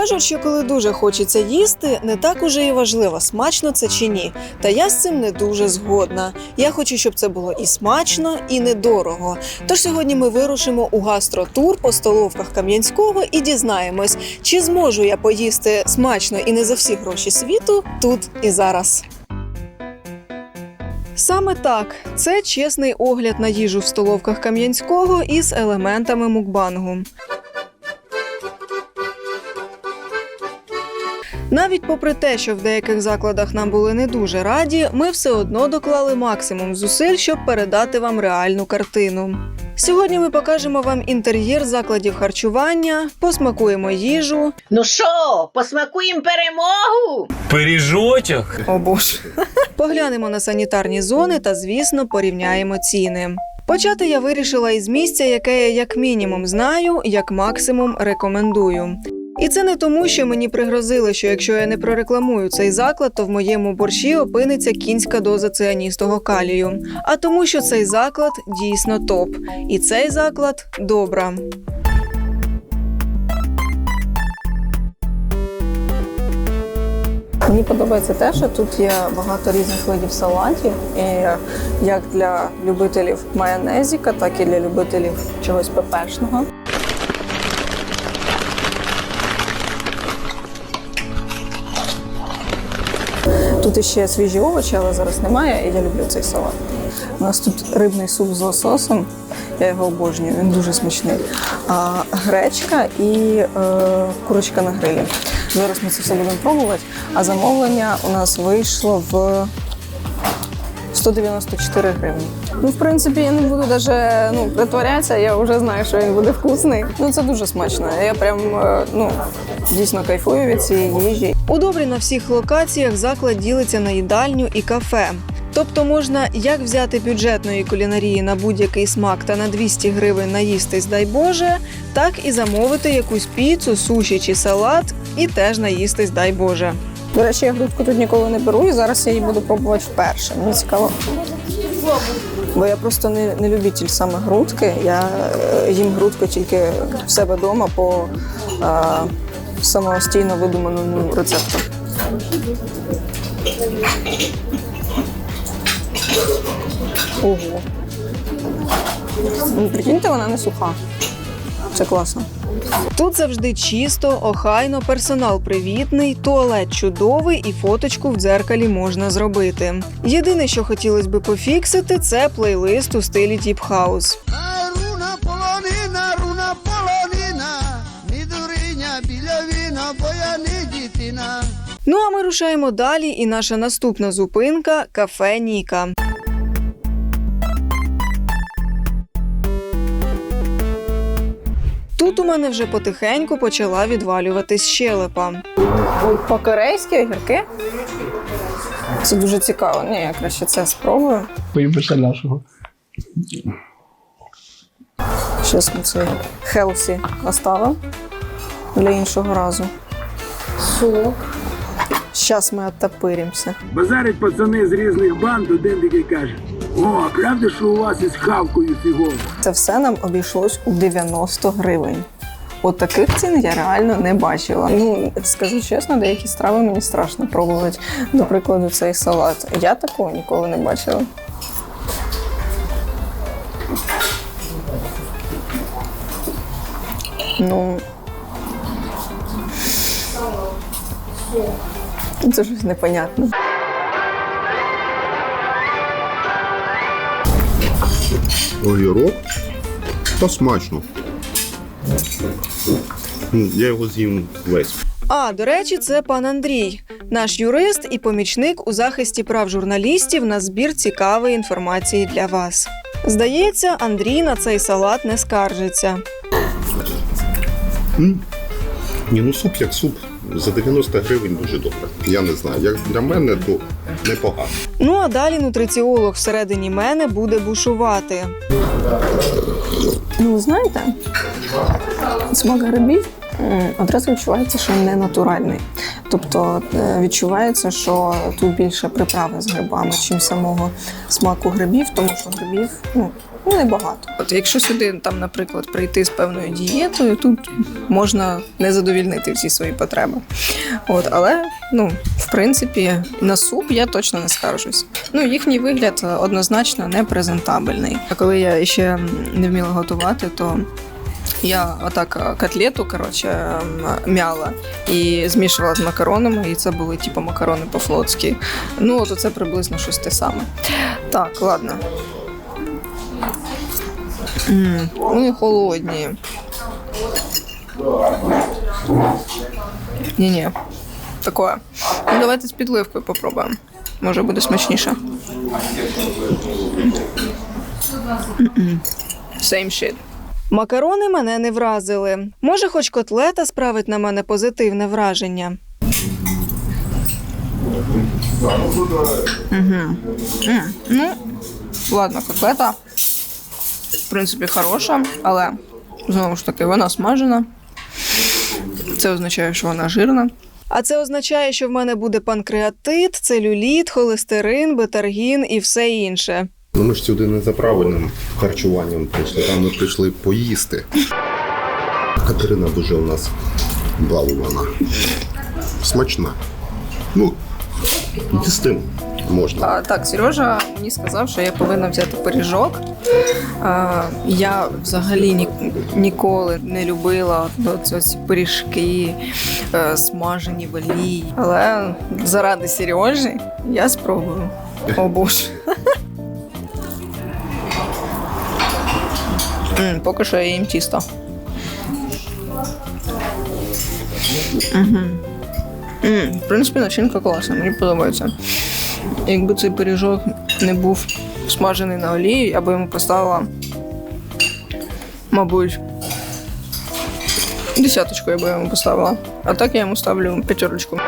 Кажуть, що коли дуже хочеться їсти, не так уже і важливо, смачно це чи ні. Та я з цим не дуже згодна. Я хочу, щоб це було і смачно, і недорого. Тож сьогодні ми вирушимо у гастротур по столовках Кам'янського і дізнаємось, чи зможу я поїсти смачно і не за всі гроші світу тут і зараз. Саме так, це чесний огляд на їжу в столовках Кам'янського із елементами мукбангу. Навіть попри те, що в деяких закладах нам були не дуже раді, ми все одно доклали максимум зусиль, щоб передати вам реальну картину. Сьогодні ми покажемо вам інтер'єр закладів харчування, посмакуємо їжу. Ну що, посмакуємо перемогу? Пиріжочок. О боже. Поглянемо на санітарні зони та, звісно, порівняємо ціни. Почати я вирішила із місця, яке я як мінімум знаю, як максимум рекомендую. І це не тому, що мені пригрозили, що якщо я не прорекламую цей заклад, то в моєму борщі опиниться кінська доза цианістого калію. А тому, що цей заклад дійсно топ. І цей заклад добра. Мені подобається те, що тут є багато різних видів салатів, і як для любителів майонезіка, так і для любителів чогось пепешного. Тут ще свіжі овочі, але зараз немає, і я люблю цей салат. У нас тут рибний суп з лососом, я його обожнюю, він дуже смачний. А, гречка і е, курочка на грилі. Зараз ми це все будемо пробувати. А замовлення у нас вийшло в 194 гривні. Ну, в принципі, я не буду навіть ну, притворятися, я вже знаю, що він буде вкусний. Ну, це дуже смачно. Я прям е, ну, дійсно кайфую від цієї їжі. У добрі на всіх локаціях заклад ділиться на їдальню і кафе. Тобто можна як взяти бюджетної кулінарії на будь-який смак та на 200 гривень наїстись, дай Боже, так і замовити якусь піцу, суші чи салат і теж наїстись, дай Боже. До речі, я грудку тут ніколи не беру, і зараз я її буду пробувати вперше. Мені цікаво. Бо я просто не, не любитель саме грудки. Я е, їм грудку тільки в себе вдома по а, самостійно видуманому рецепту. Ого. Ну, Прикиньте, вона не суха. Це класно. Тут завжди чисто, охайно, персонал привітний, туалет чудовий і фоточку в дзеркалі можна зробити. Єдине, що хотілося би пофіксити, це плейлист у стилі Deep House. Руна полонина, руна полонина, ні дуриня біля віна, бо я не дітина. Ну а ми рушаємо далі, і наша наступна зупинка кафе Ніка. Мене вже потихеньку почала відвалюватись щелепа. По-корейськи огірки? Це дуже цікаво. Ні, я краще це спробую. Поїбися нашого. Щас ми це хелсі оставимо для іншого разу. Сок. Зараз ми оттопиримося. Базарять пацани з різних банд, один такий каже: О, правда, що у вас із хавкою фігово? Це все нам обійшлось у 90 гривень. От таких цін я реально не бачила. Ну, скажу чесно, деякі страви мені страшно пробувати. До прикладу, цей салат. Я такого ніколи не бачила. Ну. Це щось непонятне. огірок та смачно. Я його з'їм весь. А, до речі, це пан Андрій, наш юрист і помічник у захисті прав журналістів на збір цікавої інформації для вас. Здається, Андрій на цей салат не скаржиться. Ні, ну суп як суп. За 90 гривень дуже добре. Я не знаю. Як для мене, то непогано. Ну а далі нутриціолог всередині мене буде бушувати. Ну, знаєте, смак грибів одразу відчувається, що не натуральний. Тобто е, відчувається, що тут більше приправи з грибами, чим самого смаку грибів, тому що грибів ну, ну небагато. От якщо сюди, там, наприклад, прийти з певною дієтою, тут можна не задовільнити всі свої потреби. От, але ну, в принципі, на суп я точно не скаржусь. Ну, їхній вигляд е, однозначно не презентабельний. А коли я ще не вміла готувати, то я отак е, котлету, коротше, м'яла і змішувала з макаронами, і це були типу макарони по-флотськи. Ну, от це приблизно щось те саме. Так, ладно. М, Вони холодні. Ні-ні. Такое. Ну, давайте з підливкою попробуємо. Може буде смачніше. Same shit. Макарони мене не вразили. Може, хоч котлета справить на мене позитивне враження. Угу. Ну, ладно, котлета. В принципі, хороша, але знову ж таки, вона смажена. Це означає, що вона жирна. А це означає, що в мене буде панкреатит, целюліт, холестерин, бетаргін і все інше. Ну ми ж сюди не за правильним харчуванням прийшли, там ми прийшли поїсти. Катерина дуже у нас балована. Смачна. Ну, їсти можна. А, так, Сережа мені сказав, що я повинна взяти пиріжок. А, я взагалі ні, ніколи не любила ці пиріжки, е, смажені в олії. Але заради Сережі я спробую. О боже. М, Поки що я їм тісто. Мгм. М, В принципі, начинка класна, мені подобається. Якби цей пиріжок не був смажений на олії, я би йому поставила, мабуть, десяточку я би йому поставила. А так я йому ставлю п'ятерочку.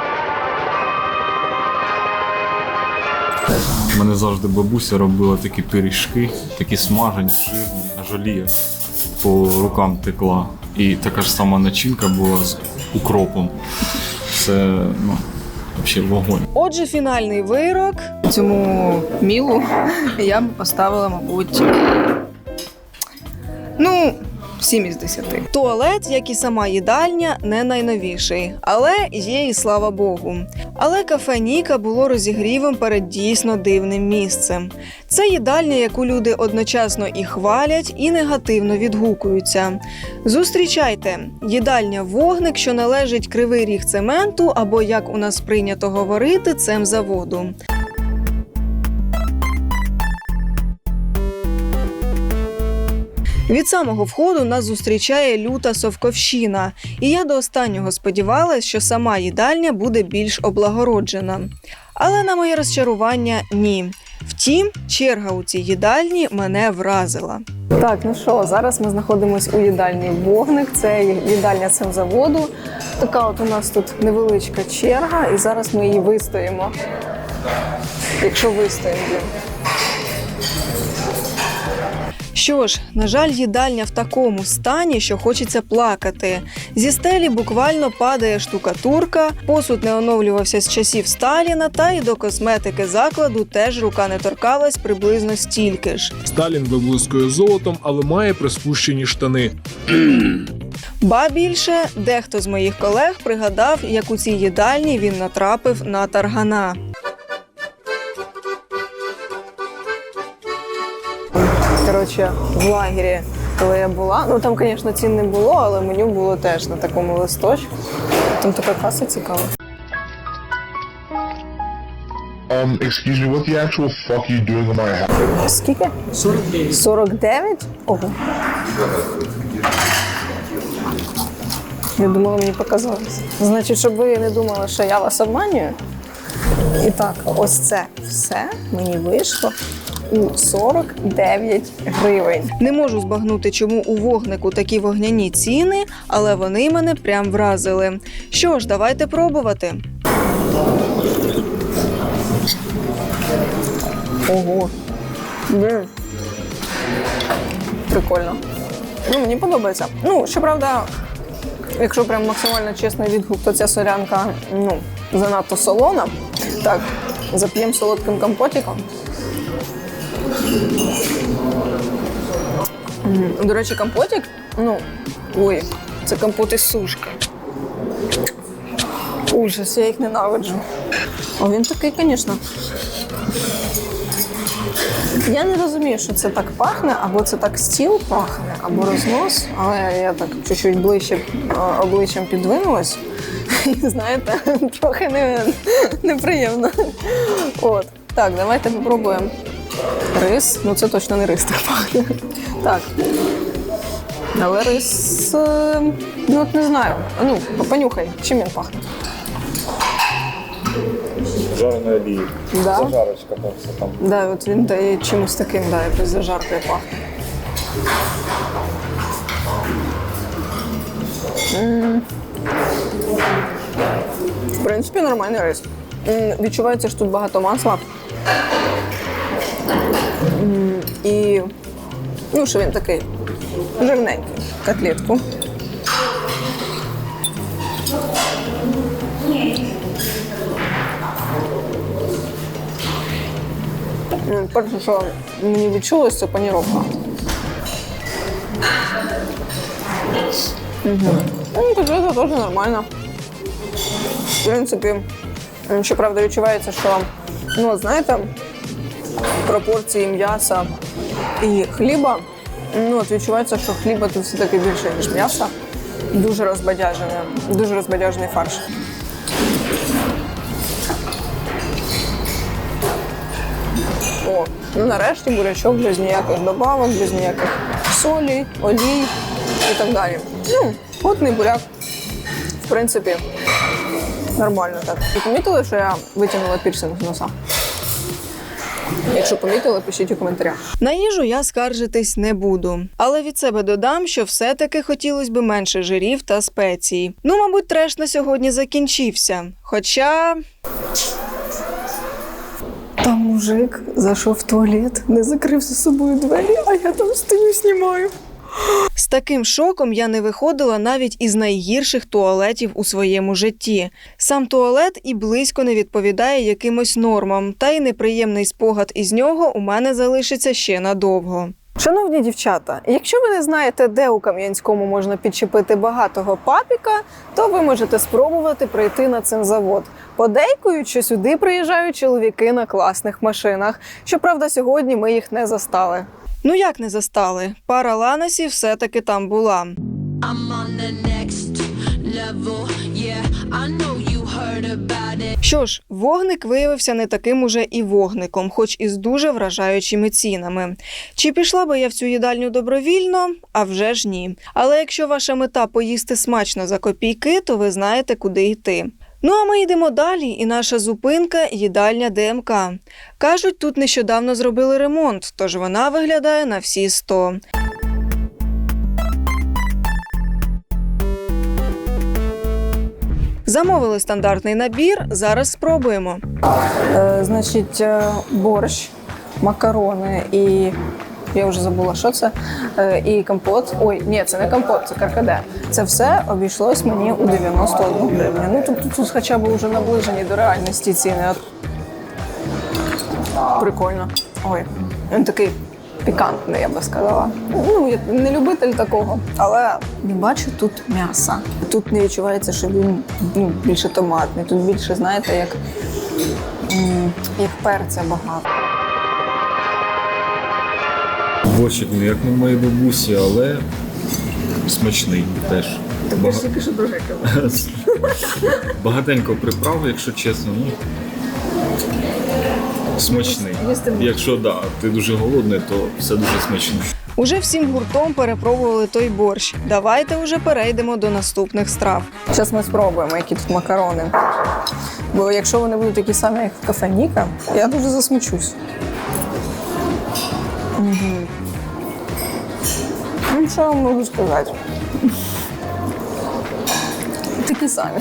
У мене завжди бабуся робила такі пиріжки, такі смажені, жирні, аж олія по рукам текла. І така ж сама начинка була з укропом. Це ну, взагалі вогонь. Отже, фінальний вирок цьому мілу я б поставила, мабуть, ну, 7 із 10. Туалет, як і сама їдальня, не найновіший, але є і слава Богу. Але кафе Ніка було розігрівом перед дійсно дивним місцем. Це їдальня, яку люди одночасно і хвалять, і негативно відгукуються. Зустрічайте їдальня вогник, що належить кривий ріг цементу, або як у нас прийнято говорити, цемзаводу. Від самого входу нас зустрічає люта совковщина, і я до останнього сподівалась, що сама їдальня буде більш облагороджена. Але на моє розчарування ні. Втім, черга у цій їдальні мене вразила. Так, ну що, зараз ми знаходимося у їдальні Вогник. Це їдальня цемзаводу. Така от у нас тут невеличка черга, і зараз ми її вистоїмо. Якщо вистоїмо. Що ж, на жаль, їдальня в такому стані, що хочеться плакати. Зі стелі буквально падає штукатурка, посуд не оновлювався з часів Сталіна, та й до косметики закладу теж рука не торкалась приблизно стільки ж. Сталін виблискує золотом, але має приспущені штани. Ба більше, дехто з моїх колег пригадав, як у цій їдальні він натрапив на таргана. Коротше, в лагері, коли я була, ну там, звісно, цін не було, але меню було теж на такому листочку. Там така каса цікава. Um, excuse me, what the actual fuck are you doing in my house? Скільки? 49. 49? Ого. Я думала, мені показалось. Значить, щоб ви не думали, що я вас обманюю. І так, ось це все мені вийшло у 49 гривень. Не можу збагнути, чому у вогнику такі вогняні ціни, але вони мене прям вразили. Що ж, давайте пробувати. Ого. Блін. Прикольно. Ну, мені подобається. Ну, щоправда, якщо прям максимально чесний відгук, то ця солянка ну, занадто солона. Так, зап'ємо солодким компотиком. До речі, компотик, ну, ой, це компот із сушки. Ужас, я їх ненавиджу. О, він такий, звісно. Я не розумію, що це так пахне, або це так стіл пахне, або рознос, але я так чуть-чуть ближче обличчям підвинулась. І знаєте, трохи не, неприємно. От. Так, давайте попробуємо рис. Ну це точно не рис так пахне. Так. Але рис. е, Ну, от не знаю. Ну, понюхай, чим він пахне. Жареної олії. Да? Зажарочка там все там. Да, от він дає чимось таким, да, якось зажаркою пахне. М. В принципі, нормальний рис. М, Відчувається, що тут багато масла. І ну, що він такий жирненький. Котлетку. Перше, що мені відчулось, це паніровка. Угу. Ну, котлета теж нормально. В принципі, щоправда, відчувається, що, ну, знаєте, пропорції м'яса і хліба. Ну, от відчувається, що хліба тут все-таки більше, ніж м'яса. Дуже розбадяжений, дуже розбадяжений фарш. О, ну нарешті бурячок без ніяких добавок, без ніяких солі, олій і так далі. Ну, плотний буряк. В принципі, нормально так. Ви помітили, що я витягнула пірсинг з носа? Якщо помітили, пишіть у коментарях. На їжу я скаржитись не буду. Але від себе додам, що все-таки хотілося б менше жирів та спецій. Ну, мабуть, треш на сьогодні закінчився. Хоча. Там мужик зайшов в туалет, не закрив за собою двері, а я там стою, знімаю. З таким шоком я не виходила навіть із найгірших туалетів у своєму житті. Сам туалет і близько не відповідає якимось нормам, та й неприємний спогад із нього у мене залишиться ще надовго. Шановні дівчата, якщо ви не знаєте, де у Кам'янському можна підчепити багатого папіка, то ви можете спробувати прийти на цинзавод. Подейкують, що сюди приїжджають чоловіки на класних машинах. Щоправда, сьогодні ми їх не застали. Ну як не застали? Пара ланосів все-таки там була. Що ж, вогник виявився не таким уже і вогником, хоч і з дуже вражаючими цінами. Чи пішла би я в цю їдальню добровільно? А вже ж ні. Але якщо ваша мета поїсти смачно за копійки, то ви знаєте, куди йти. Ну а ми йдемо далі, і наша зупинка їдальня ДМК. Кажуть, тут нещодавно зробили ремонт, тож вона виглядає на всі 100. Замовили стандартний набір. Зараз спробуємо. Е, значить, е, борщ, макарони і. Я вже забула, що це. Е, і компот. Ой, ні, це не компот, це каркаде. Це все обійшлось мені у 91 гривню. Ну тобто тут хоча б вже наближені до реальності ціни. Прикольно. Ой, він такий пікантний, я би сказала. Ну, я не любитель такого, але не бачу тут м'яса. Тут не відчувається, що він ну, більше томатний. Тут більше, знаєте, як, як перця багато. Борщик не як в моїй бабусі, але смачний теж. Бага- тільки що друге казав. Багатенько приправ, якщо чесно, ну. Смачний. Якщо да, ти дуже голодний, то все дуже смачно. Уже всім гуртом перепробували той борщ. Давайте вже перейдемо до наступних страв. Зараз ми спробуємо, які тут макарони. Бо якщо вони будуть такі самі, як в кафе Ніка, я дуже засмучусь. Угу. Що я можу сказати? Такі самі,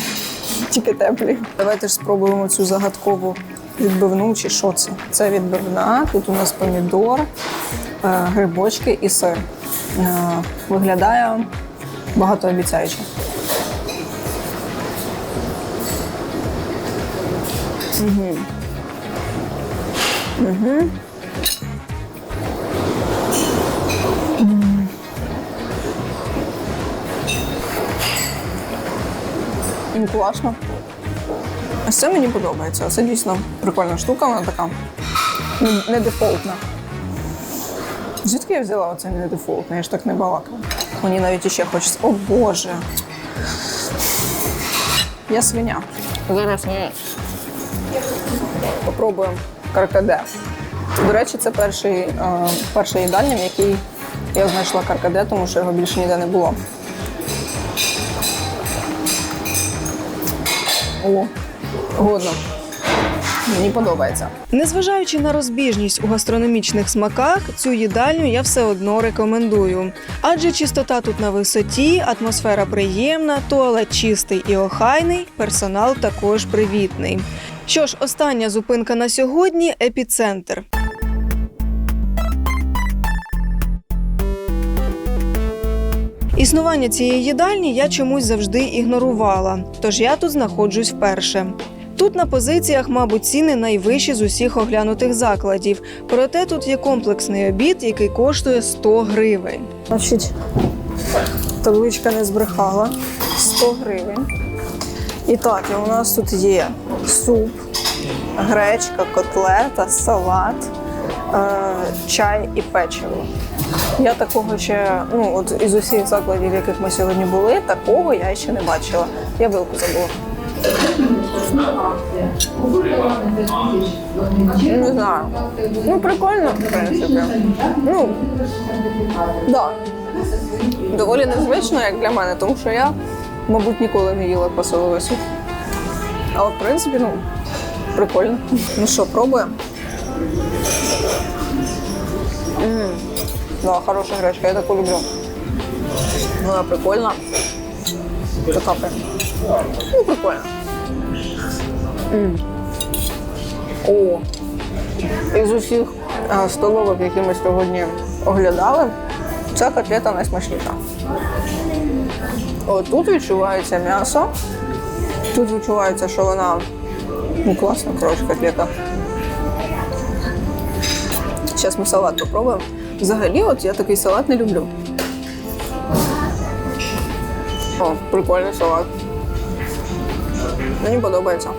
тільки теплі. Давайте ж спробуємо цю загадкову відбивну чи що це. Це відбивна, тут у нас помідор, е, грибочки і сир. Е, Виглядає багатообіцяюче. Угу. Угу. М, Класно. Ось це мені подобається. Це дійсно прикольна штука, вона така не, дефолтна. Звідки я взяла оце не дефолтне? Я ж так не балакала. Мені навіть іще хочеться. О Боже. Я свиня. Зараз ми попробуємо каркаде. До речі, це перший, е, перша їдальня, в якій я знайшла каркаде, тому що його більше ніде не було. О, годно. Мені подобається. Незважаючи на розбіжність у гастрономічних смаках, цю їдальню я все одно рекомендую. Адже чистота тут на висоті, атмосфера приємна, туалет чистий і охайний, персонал також привітний. Що ж, остання зупинка на сьогодні епіцентр. Існування цієї їдальні я чомусь завжди ігнорувала, тож я тут знаходжусь вперше. Тут на позиціях, мабуть, ціни найвищі з усіх оглянутих закладів. Проте тут є комплексний обід, який коштує 100 гривень. Значить, табличка не збрехала 100 гривень. І так, і у нас тут є суп, гречка, котлета, салат, е, чай і печиво. Я такого ще, ну от із усіх закладів, яких ми сьогодні були, такого я ще не бачила. Я вилку забула. Не знаю. Ну, прикольно, в принципі. Ну, да. Доволі незвично, як для мене, тому що я, мабуть, ніколи не їла квасовий. Але, в принципі, ну, прикольно. Ну що, пробуємо? Да, хороша гречка, я таку люблю. Вона прикольна. Така прям. Ну, прикольно. М. О. Із усіх е, столовок, які ми сьогодні оглядали, ця котлета найсмачніша. О, тут відчувається м'ясо. Тут відчувається, що вона ну, класна, коротше, котлета. Зараз ми салат попробуємо. Взагалі, от я такий салат не люблю. О, прикольний салат. Мені подобається.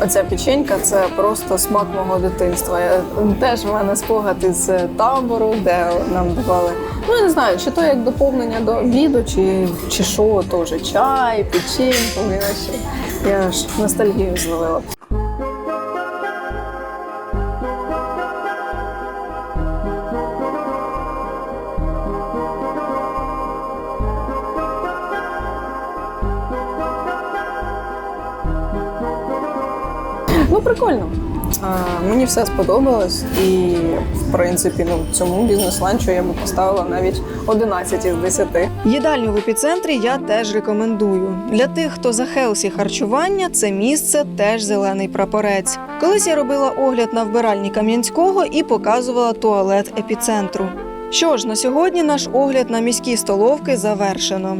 Оця печенька це просто смак мого дитинства. Я, теж в мене спогад із табору, де нам давали. Ну, я не знаю, чи то як доповнення до обіду, чи, чи що, то вже чай, печенька. блін, Я ж ностальгію зловила. Прикольно. А, мені все сподобалось, і в принципі, ну цьому бізнес-ланчу я би поставила навіть 11 із 10. Їдальню в епіцентрі я теж рекомендую. Для тих, хто за хелсі харчування, це місце теж зелений прапорець. Колись я робила огляд на вбиральні Кам'янського і показувала туалет епіцентру. Що ж, на сьогодні наш огляд на міські столовки завершено.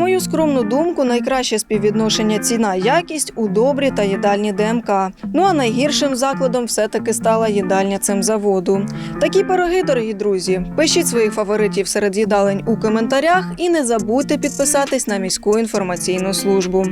Мою скромну думку, найкраще співвідношення ціна-якість у добрі та їдальні ДМК. Ну а найгіршим закладом все-таки стала їдальня цим заводу. Такі пироги, дорогі друзі. Пишіть своїх фаворитів серед їдалень у коментарях і не забудьте підписатись на міську інформаційну службу.